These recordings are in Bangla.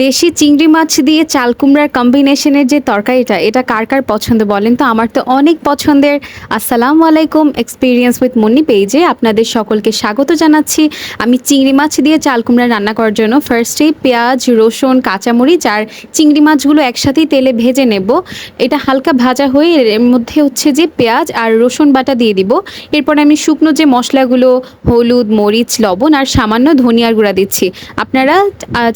দেশি চিংড়ি মাছ দিয়ে চাল কুমড়ার কম্বিনেশনের যে তরকারিটা এটা কার কার পছন্দ বলেন তো? আমার তো অনেক পছন্দের। আসসালামু আলাইকুম এক্সপিরিয়েন্স উইথ মুন্নি পেজে আপনাদের সকলকে স্বাগত জানাচ্ছি। আমি চিংড়ি মাছ দিয়ে চাল কুমড়া রান্না করার জন্য ফার্স্টেই পেঁয়াজ, রসুন, কাঁচামরিচ আর চিংড়ি মাছগুলো একসাথেই তেলে ভেজে নেব। এটা হালকা ভাজা হয়ে এর মধ্যে হচ্ছে যে পেঁয়াজ আর রসুন বাটা দিয়ে দিব। এরপর আমি শুকনো যে মশলাগুলো, হলুদ, মরিচ, লবণ আর সামান্য ধনিয়ার গুঁড়া দিচ্ছি। আপনারা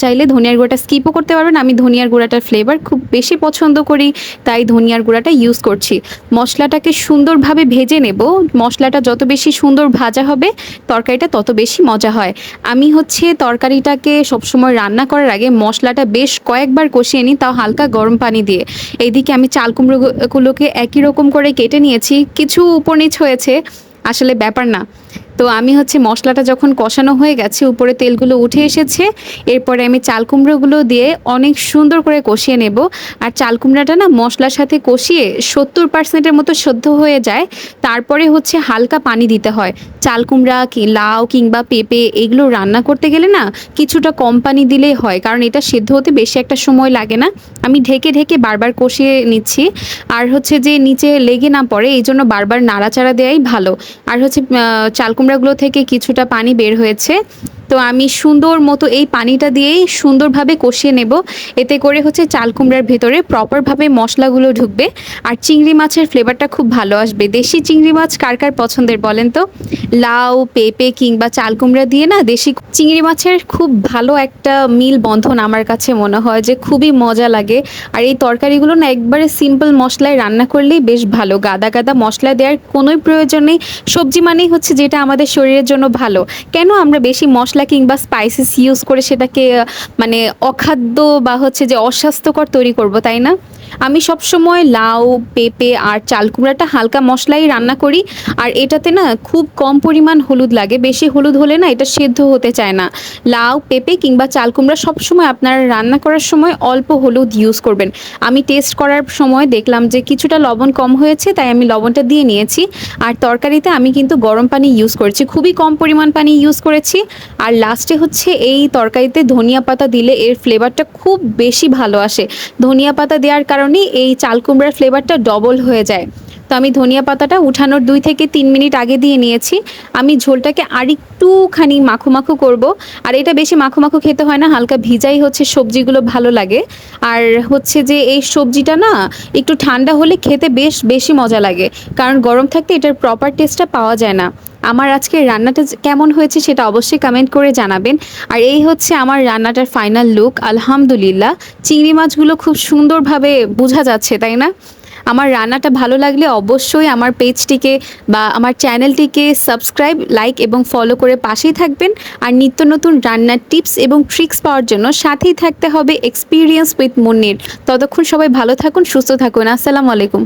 চাইলে ধনিয়ার গুঁড়াটা স্কিপও করতে পারবেন। আমি ধনিয়ার গুঁড়াটার ফ্লেভার খুব বেশি পছন্দ করি, তাই ধনিয়ার গুঁড়াটা ইউজ করছি। মশলাটাকে সুন্দরভাবে ভেজে নেব। মশলাটা যত বেশি সুন্দর ভাজা হবে, তরকারিটা তত বেশি মজা হয়। আমি হচ্ছে তরকারিটাকে সবসময় রান্না করার আগে মশলাটা বেশ কয়েকবার কষিয়ে নিই, তাও হালকা গরম পানি দিয়ে। এইদিকে আমি চাল কুমড়োগুলোকে একই রকম করে কেটে নিয়েছি। কিছু উপর নিচ হয়েছে, আসলে ব্যাপার না। তো আমি হচ্ছে মশলাটা যখন কষানো হয়ে গেছে, উপরে তেলগুলো উঠে এসেছে, এরপরে আমি চাল কুমড়োগুলো দিয়ে অনেক সুন্দর করে কষিয়ে নেব। আর চাল কুমড়াটা না মশলার সাথে কষিয়ে সত্তর পার্সেন্টের মতো সেদ্ধ হয়ে যায়, তারপরে হচ্ছে হালকা পানি দিতে হয়। চাল কুমড়া কি লাউ কিংবা পেঁপে এগুলো রান্না করতে গেলে না কিছুটা কম পানি দিলেই হয়, কারণ এটা সেদ্ধ হতে বেশি একটা সময় লাগে না। আমি ঢেকে ঢেকে বারবার কষিয়ে নিচ্ছি। আর হচ্ছে যে নিচে লেগে না পড়ে এই জন্য বারবার নাড়াচাড়া দেওয়াই ভালো। আর হচ্ছে চাল কুমড়াগুলো থেকে কিছুটা পানি বের হয়েছে। তো আমি সুন্দর মতো এই পানিটা দিয়েই সুন্দরভাবে কষিয়ে নেব। এতে করে হচ্ছে চাল কুমড়ার ভেতরে প্রপারভাবে মশলাগুলো ঢুকবে। আর চিংড়ি মাছের ফ্লেভারটা খুব ভালো আসবে। দেশি চিংড়ি মাছ কার কার পছন্দের বলেন তো? লাউ, পেঁপে কিংবা চাল কুমড়া দিয়ে না দেশি চিংড়ি মাছের খুব ভালো একটা মিল বন্ধন আমার কাছে মনে হয় যে খুবই মজা লাগে। আর এই তরকারিগুলো না একবারে সিম্পল মশলায় রান্না করলেই বেশ ভালো। গাদা গাদা মশলা দেওয়ার কোনোই প্রয়োজন নেই। সবজি মানেই হচ্ছে যেটা আমাদের শরীরের জন্য ভালো। কেন আমরা বেশি মশলা কিংবা স্পাইসিস ইউজ করে সেটাকে মানে অখাদ্য বা হচ্ছে যে অস্বাস্থ্যকর তৈরি করব, তাই না? আমি সবসময় লাউ, পেঁপে আর চাল কুমড়াটা হালকা মশলাই রান্না করি। আর এটাতে না খুব কম পরিমাণ হলুদ লাগে। বেশি হলুদ হলে না এটা সেদ্ধ হতে চায় না। লাউ, পেঁপে কিংবা চাল কুমড়া সবসময় আপনারা রান্না করার সময় অল্প হলুদ ইউজ করবেন। আমি টেস্ট করার সময় দেখলাম যে কিছুটা লবণ কম হয়েছে, তাই আমি লবণটা দিয়ে নিয়েছি। আর তরকারিতে আমি কিন্তু গরম পানি ইউজ করেছি। খুবই কম পরিমাণ পানি ইউজ করেছি। আর লাস্টে হচ্ছে এই তরকারিতে ধনিয়া পাতা দিলে এর ফ্লেভারটা খুব বেশি ভালো আসে। ধনিয়া পাতা দেওয়ার কারণে এই চাল কুমড়ার ফ্লেভারটা ডবল হয়ে যায়। তো আমি ধনিয়া পাতাটা উঠানোর দুই থেকে তিন মিনিট আগে দিয়ে নিয়েছি। আমি ঝোলটাকে আরেকটুখানি মাখো মাখো করব। আর এটা বেশি মাখো মাখো খেতে হয় না, হালকা ভিজাই হচ্ছে সবজিগুলো ভালো লাগে। আর হচ্ছে যে এই সবজিটা না, একটু ঠান্ডা হলে খেতে বেশ বেশি মজা লাগে। কারণ গরম থাকতে এটার প্রপার টেস্টটা পাওয়া যায় না। আমার আজকের রান্নাটা কেমন হয়েছে সেটা অবশ্যই কমেন্ট করে জানাবেন। আর এই হচ্ছে আমার রান্নাটার ফাইনাল লুক আলহামদুলিল্লাহ। চিংড়ি মাছগুলো খুব সুন্দরভাবে বোঝা যাচ্ছে, তাই না? আমার রান্নাটা ভালো লাগলে অবশ্যই আমার পেজটিকে বা আমার চ্যানেলটিকে সাবস্ক্রাইব লাইক এবং ফলো করে পাশেই থাকবেন। আর নিত্য নতুন রান্নার টিপস এবং ট্রিক্স পাওয়ার জন্য সাথেই থাকতে হবে এক্সপিরিয়েন্স উইথ মুন্নির ততক্ষণ সবাই ভালো থাকুন, সুস্থ থাকুন। আসসালামু আলাইকুম।